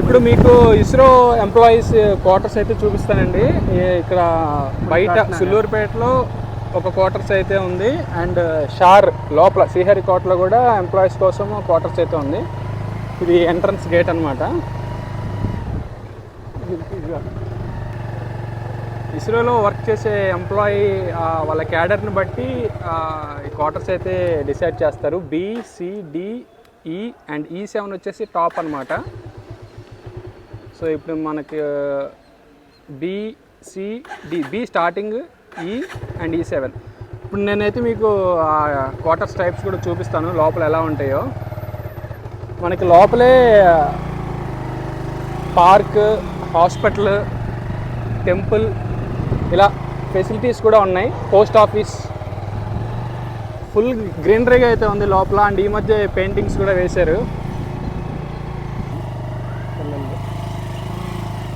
ఇప్పుడు మీకు ISRO employees quarters అయితే చూపిస్తానండి. ఇక్కడ బయట సుల్లూరుపేటలో ఒక క్వార్టర్స్ అయితే ఉంది. అండ్ షార్ లోపల శ్రీహరికోటలో కూడా ఎంప్లాయీస్ కోసం క్వార్టర్స్ అయితే ఉంది. ఇది ఎంట్రన్స్ గేట్ అనమాట ఇస్రోలో వర్క్ చేసే ఎంప్లాయీ వాళ్ళ క్యాడర్ని బట్టి ఈ క్వార్టర్స్ అయితే డిసైడ్ చేస్తారు. B C D E and E seven వచ్చేసి టాప్ అనమాట సో ఇప్పుడు మనకి B B starting E and E seven ఇప్పుడు నేనైతే మీకు ఆ క్వార్టర్స్ టైప్స్ కూడా చూపిస్తాను లోపల ఎలా ఉంటాయో. మనకి లోపలే పార్క్ హాస్పిటల్ టెంపుల్ ఇలా ఫెసిలిటీస్ కూడా ఉన్నాయి. పోస్ట్ ఆఫీస్ ఫుల్ గ్రీనరీగా అయితే ఉంది లోపల అండ్ ఈ మధ్య పెయింటింగ్స్ కూడా వేశారు.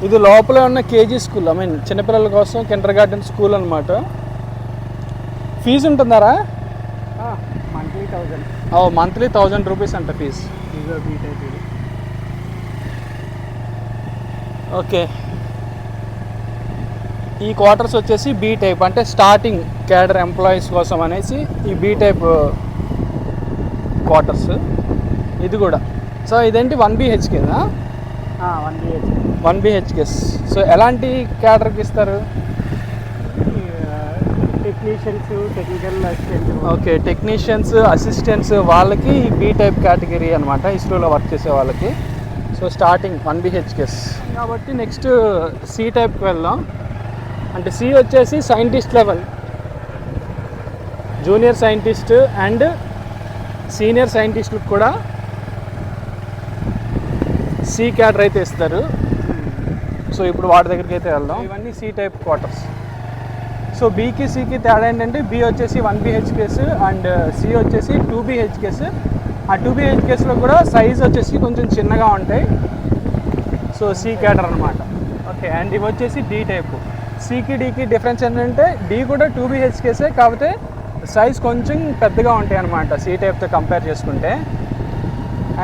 ఇది లోపల ఉన్న కేజీ స్కూల్ ఐ మీన్ చిన్నపిల్లల కోసం కిండర్ గార్డెన్ స్కూల్ అనమాట fee ఉంటుందారా monthly thousand oh monthly thousand rupees అంట ఫీజు ఓకే ఈ క్వార్టర్స్ వచ్చేసి బీ టైప్ అంటే స్టార్టింగ్ క్యాడర్ ఎంప్లాయీస్ కోసం అనేసి ఈ బీ టైప్ క్వార్టర్స్ ఇది కూడా. సో ఇదేంటి one బిహెచ్కేనా one BH one BHKs so ఎలాంటి క్యాడర్కి ఇస్తారు? Technicians technical assistant okay technicians assistants వాళ్ళకి బీ టైప్ కేటగిరీ అనమాట ఇస్రోలో వర్క్ చేసే వాళ్ళకి. సో స్టార్టింగ్ వన్ బిహెచ్కేస్ కాబట్టి నెక్స్ట్ సి టైప్కి వెళ్దాం. అంటే సి వచ్చేసి scientist level junior scientist and senior సైంటిస్ట్లకు కూడా సి క్యాడర్ అయితే ఇస్తారు. సో ఇప్పుడు వాటి దగ్గరికి అయితే వెళ్దాం. ఇవన్నీ సి టైప్ క్వార్టర్స్. సో బీకి సికి తేడా ఏంటంటే బి వచ్చేసి వన్ బిహెచ్కేస్ అండ్ సి వచ్చేసి టూ బిహెచ్కేస్ ఆ టూ బిహెచ్కేస్లో కూడా సైజ్ వచ్చేసి కొంచెం చిన్నగా ఉంటాయి. సో సి క్యాటర్ అనమాట ఓకే అండ్ ఇవి వచ్చేసి డి టైప్. సికి డికి డిఫరెన్స్ ఏంటంటే డి కూడా టూ బిహెచ్కేసే కాకపోతే సైజ్ కొంచెం పెద్దగా ఉంటాయి అనమాట సి టైప్తో కంపేర్ చేసుకుంటే.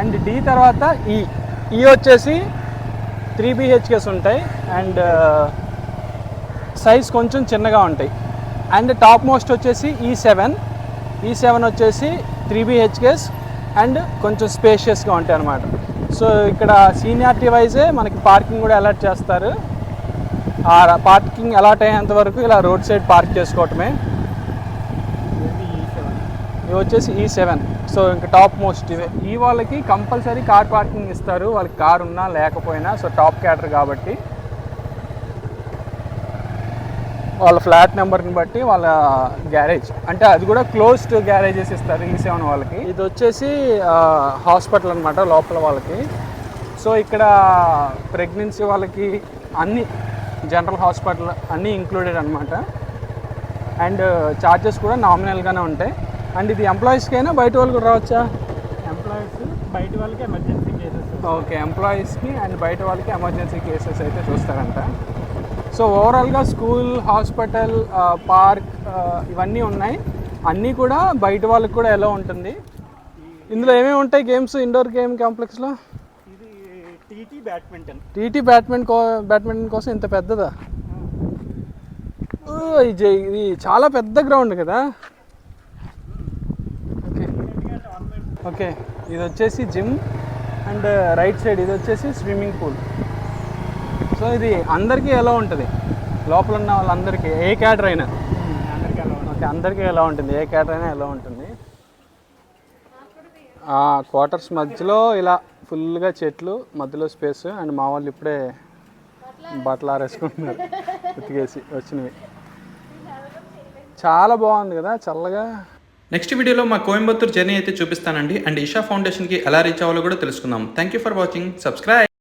అండ్ డి తర్వాత ఈ. ఈ వచ్చేసి త్రీ బిహెచ్కేస్ ఉంటాయి అండ్ సైజ్ కొంచెం చిన్నగా ఉంటాయి. అండ్ టాప్ మోస్ట్ వచ్చేసి ఈ సెవెన్. ఈ సెవెన్ వచ్చేసి త్రీ బిహెచ్కేస్ అండ్ కొంచెం స్పేషియస్గా ఉంటాయి అనమాట సో ఇక్కడ సీనియారిటీ వైజే మనకి పార్కింగ్ కూడా అలాట్ చేస్తారు. ఆ పార్కింగ్ అలాట్ అయ్యేంత వరకు ఇలా రోడ్ సైడ్ పార్క్ చేసుకోవటమే. ఇవి వచ్చేసి ఈ సెవెన్ సో ఇంకా టాప్ మోస్ట్ ఇవే. ఈ వాళ్ళకి కంపల్సరీ కార్ పార్కింగ్ ఇస్తారు. వాళ్ళకి కార్ ఉన్నా లేకపోయినా సో టాప్ క్యాటర్ కాబట్టి వాళ్ళ ఫ్లాట్ నెంబర్ని బట్టి వాళ్ళ గ్యారేజ్ అంటే అది కూడా క్లోజ్డ్ గ్యారేజెస్ ఇస్తారు e ఈ సెవెన్ వాళ్ళకి. ఇది వచ్చేసి హాస్పిటల్ అనమాట లోపల వాళ్ళకి. సో ఇక్కడ ప్రెగ్నెన్సీ వాళ్ళకి అన్ని జనరల్ హాస్పిటల్ అన్నీ ఇంక్లూడెడ్ అనమాట అండ్ ఛార్జెస్ కూడా నామినల్గానే ఉంటాయి. అండ్ ఇది ఎంప్లాయీస్కైనా బయట వాళ్ళు కూడా రావచ్చా? ఎంప్లాయీస్ బయట వాళ్ళకి ఎమర్జెన్సీ కేసెస్ ఓకే ఎంప్లాయీస్కి అండ్ బయట వాళ్ళకి ఎమర్జెన్సీ కేసెస్ అయితే చూస్తారంట. సో ఓవరాల్గా స్కూల్ హాస్పిటల్ పార్క్ ఇవన్నీ ఉన్నాయి. అన్నీ కూడా బయట వాళ్ళకి కూడా ఎలా ఉంటుంది. ఇందులో ఏమేమి ఉంటాయి గేమ్స్ ఇండోర్ గేమ్ కాంప్లెక్స్లో ఇది టీటీ బ్యాడ్మింటన్ టీటీ బ్యాడ్మింటన్ కో బ్యాడ్మింటన్ కోసం ఇంత పెద్దదా? ఇది చాలా పెద్ద గ్రౌండ్ కదా ఓకే ఓకే ఇది వచ్చేసి జిమ్ అండ్ రైట్ సైడ్ ఇది వచ్చేసి స్విమ్మింగ్ పూల్. సో ఇది అందరికీ ఎలా ఉంటుంది? లోపల ఉన్న వాళ్ళందరికీ ఏ క్యాటర్ అయినా? ఓకే అందరికీ ఎలా ఉంటుంది? ఏ క్యాటర్ అయినా ఎలా ఉంటుంది? ఆ క్వార్టర్స్ మధ్యలో ఇలా ఫుల్గా చెట్లు మధ్యలో స్పేస్ అండ్ మా వాళ్ళు ఇప్పుడే బట్టలు ఆరేసుకుంటున్నారు. ఉతికేసి వచ్చినవి. చాలా బాగుంది కదా చల్లగా? నెక్స్ట్ వీడియోలో మా కోయంబత్తూర్ జర్నీ అయితే చూపిస్తానండి. అండ్ ఇషా ఫౌండేషన్కి ఎలా రీచ్ అవ్వాలో కూడా తెలుసుకుందాం. Thank you for watching subscribe